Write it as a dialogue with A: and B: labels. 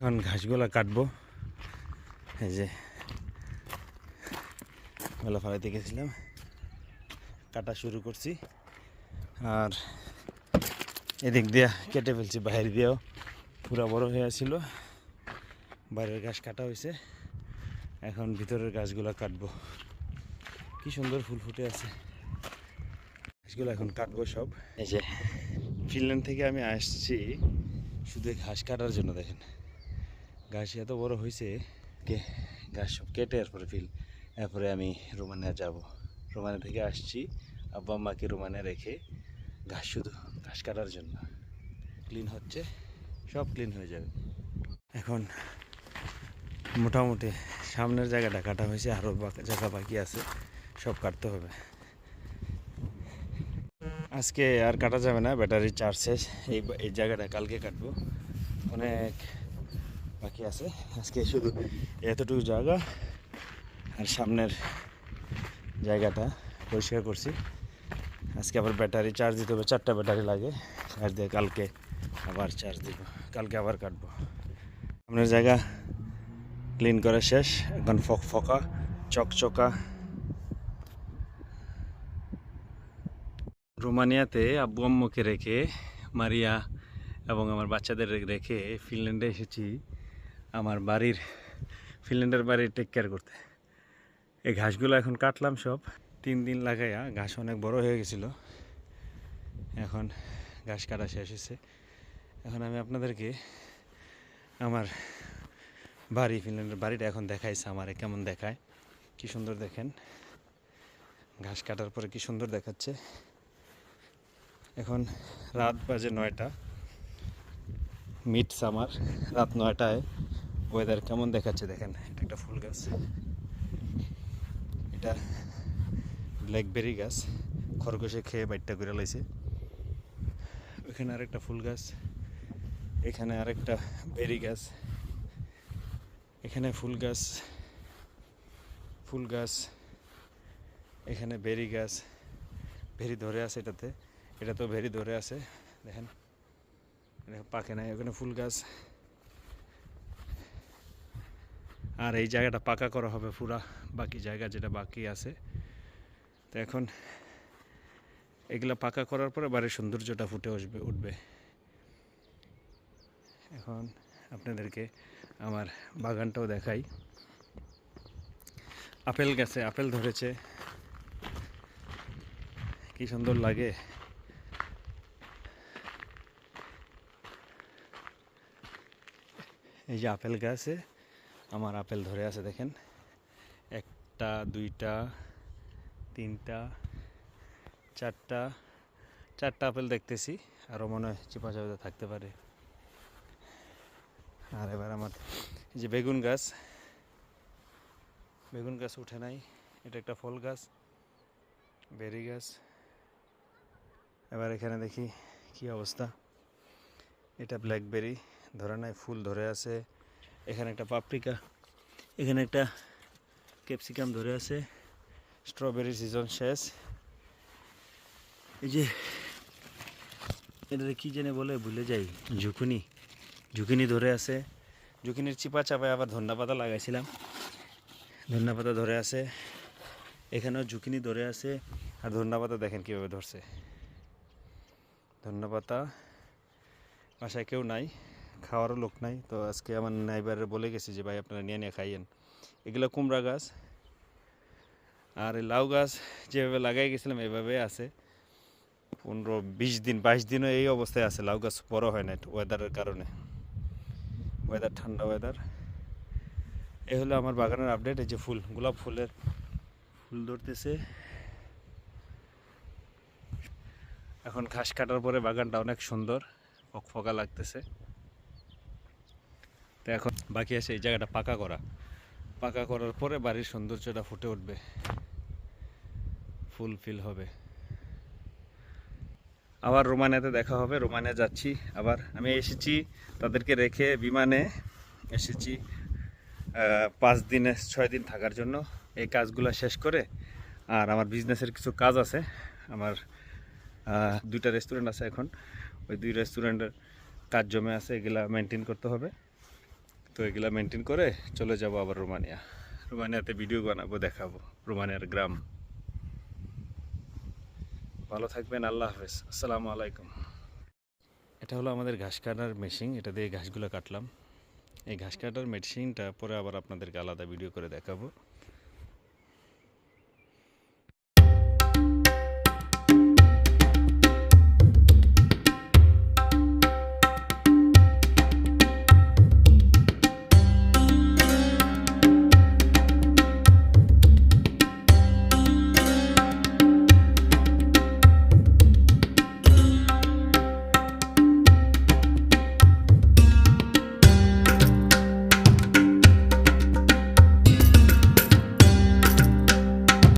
A: এখন ঘাসগুলা কাটবো। এই যে ওগুলো ফেলাইতে গেছিলাম। কাটা শুরু করছি। আর এদিক দিয়ে কেটে ফেলছি বাইরে দিয়েও। পুরা বড় হয়ে বাইরের ঘাস কাটা হয়েছে এখন ভিতরের গাছগুলো কাটবো। কি সুন্দর ফুল ফুটে আছে। ঘাসগুলো এখন কাটবো সব। এই যে ফিনল্যান্ড থেকে আমি আসছি। শুধু ঘাস কাটার জন্য দেখেন। ঘাস এত বড় হয়েছে কে, ঘাস সব কেটে এরপরে ফিল, এরপরে আমি রোমানিয়া যাব। রোমানিয়া থেকে আসছি, আব্বা আম্মাকে রোমানিয়া রেখে ঘাস শুধু ঘাস কাটার জন্য। ক্লিন হচ্ছে, সব ক্লিন হয়ে যাবে। এখন মোটামুটি সামনের জায়গাটা কাটা হয়েছে আরও জায়গা বাকি আছে, সব কাটতে হবে। আজকে আর কাটা যাবে না ব্যাটারি চার্জ শেষ, এই এই জায়গাটা কালকে কাটবো। অনেক বাকি আছে। আজকে শুধু এতটুকু জায়গা আর সামনের জায়গাটা পরিষ্কার করছি। আজকে আবার ব্যাটারি চার্জ দিতে হবে, চারটা ব্যাটারি লাগে। চার্জ দিয়ে কালকে আবার চার্জ দিব। কালকে আবার কাটবো। সামনের জায়গা ক্লিন করা শেষ। এখন ফক ফকা, চকচকা। রোমানিয়াতে আব্বু আম্মুকে রেখে মারিয়া এবং আমার বাচ্চাদের রেখে ফিনল্যান্ডে এসেছি। আমার বাড়ির ফিনল্যান্ডের বাড়ির টেক কেয়ার করতে। এই ঘাসগুলো এখন কাটলাম সব। তিন দিন লাগাইয়া ঘাস অনেক বড় হয়ে গেছিল। এখন ঘাস কাটা শেষ হয়েছে। এখন আমি আপনাদেরকে আমার বাড়ি ফিনল্যান্ডের বাড়িটা এখন দেখাইছে আমারে, কেমন দেখায়, কি সুন্দর দেখেন। ঘাস কাটার পরে কি সুন্দর দেখাচ্ছে। এখন রাত বাজে নয়টা। মিড সামার রাত নয়টায়। ওয়েদার কেমন দেখাচ্ছে দেখেন এটা একটা ফুল গাছ। এটা ব্ল্যাকবেরি গাছ, খরগোশে খেয়ে বাইটটা করে লাইছে। ওইখানে আরেকটা ফুল গাছ, এখানে আরেকটা বেরি গাছ, এখানে ফুল গাছ ফুল গাছ, এখানে বেরি গাছ ভেরি ধরে আছে এটাতে, এটা তো ভেরি ধরে আছে, দেখেন। পাকে নাই, ওখানে ফুল গাছ। আর এই জায়গাটা পাকা করা হবে পুরা, বাকি জায়গা যেটা বাকি আছে। তো এখন এগুলা পাকা করার পরে বাড়ির সৌন্দর্যটা ফুটে আসবে, উঠবে। এখন আপনাদেরকে আমার বাগানটাও দেখাই। আপেল গাছে আপেল ধরেছে। কি সুন্দর লাগে। এই যে আপেল গাছে আমার আপেল ধরে আছে, দেখেন। একটা, দুইটা, তিনটা, চারটা চারটা আপেল দেখতেছি, আরও মনে হয় চিপা চাপা থাকতে পারে। আর এবার আমার যে বেগুন গাছ বেগুন গাছ উঠে নাই, এটা একটা ফল গাছ, বেরি গাছ। এবার এখানে দেখি কি অবস্থা। এটা ব্ল্যাকবেরি ধরে নাই, ফুল ধরে আছে। এখানে একটা পাপরিকা, এখানে একটা ক্যাপসিকাম ধরে আছে, স্ট্রবেরি সিজন শেষ। এই যে এটা কি জেনে বলে ভুলে যাই, ঝুকুনি, ঝুঁকিনি ধরে আছে। ঝুঁকিনির চিপা চাপায় আবার ধন্যা পাতা লাগাইছিলাম ধন্যা পাতা ধরে আছে। এখানেও ঝুঁকিনি ধরে আছে, আর ধন্যা পাতা দেখেন কীভাবে ধরছে। ধন্যা পাতা বাসায় কেউ নাই। খাওয়ারও লোক নাই। তো আজকে আমার নাইবারে বলে গেছি যে, ভাই, আপনারা নিয়ে নিয়ে খাইয়েন। এগুলো কুমড়া গাছ আর লাউ গাছ যেভাবে লাগাই গেছিলাম, এভাবে আছে। পনেরো, বিশ দিন, বাইশ দিনও এই অবস্থায় আছে। লাউ গাছ বড় হয় না ওয়েদারের কারণে। ওয়েদার ঠান্ডা ওয়েদার এ হলো আমার বাগানের আপডেট এই যে ফুল, গোলাপ ফুলের ফুল ধরতেছে। এখন ঘাস কাটার পরে বাগানটা অনেক সুন্দর ফকফকা লাগতেছে। তো এখন বাকি আছে এই জায়গাটা পাকা করা। পাকা করার পরে বাড়ির সৌন্দর্যটা ফুটে উঠবে। ফুল ফিল হবে। আবার রোমানিয়াতে দেখা হবে। রোমানিয়া যাচ্ছি আবার। আমি এসেছি তাদেরকে রেখে বিমানে এসেছি পাঁচ দিনে, ছয় দিন থাকার জন্য। এই কাজগুলো শেষ করে আর আমার বিজনেসের কিছু কাজ আছে। আমার দুইটা রেস্টুরেন্ট আছে এখন। ওই দুই রেস্টুরেন্টের কাজ জমে আছে, এগুলা মেনটেন করতে হবে। তো এগুলা মেনটেন করে চলে যাব আবার রোমানিয়া। রোমানিয়াতে ভিডিও বানাবো, দেখাবো, রোমানিয়ার গ্রাম। ভালো থাকবেন, আল্লাহ হাফেজ। আসসালামু আলাইকুম। এটা হলো আমাদের ঘাস কাটার মেশিন এটা দিয়ে ঘাসগুলো কাটলাম। এই ঘাস কাটার মেশিনটা পরে আবার আপনাদেরকে আলাদা ভিডিও করে দেখাবো।